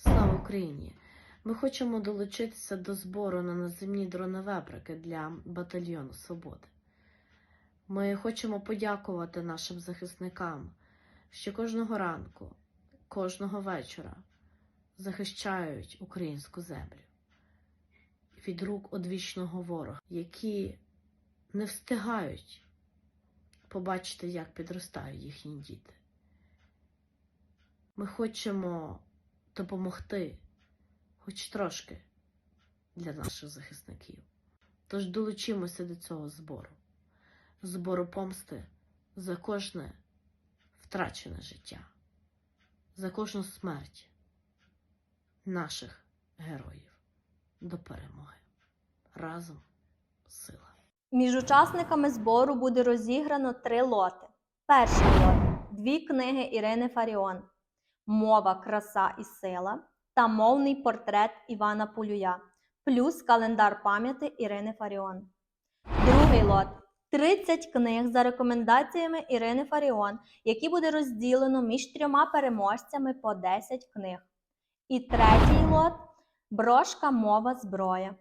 Слава Україні! Ми хочемо долучитися до збору на наземні дроневебрики для батальйону Свободи. Ми хочемо подякувати нашим захисникам, що кожного ранку, кожного вечора захищають українську землю від рук одвічного ворога, які не встигають побачити, як підростають їхні діти. Ми хочемо допомогти хоч трошки для наших захисників. Тож долучимося до цього збору, збору помсти за кожне втрачене життя, за кожну смерть наших героїв до перемоги. Разом сила. Між учасниками збору буде розіграно три лоти. Перший лот дві книги Ірини Фаріон Мова, краса і сила та мовний портрет Івана Полюя, плюс календар пам'яті Ірини Фаріон. Другий лот 30 книг за рекомендаціями Ірини Фаріон, які буде розділено між трьома переможцями по 10 книг. І третій лот брошка мова зброя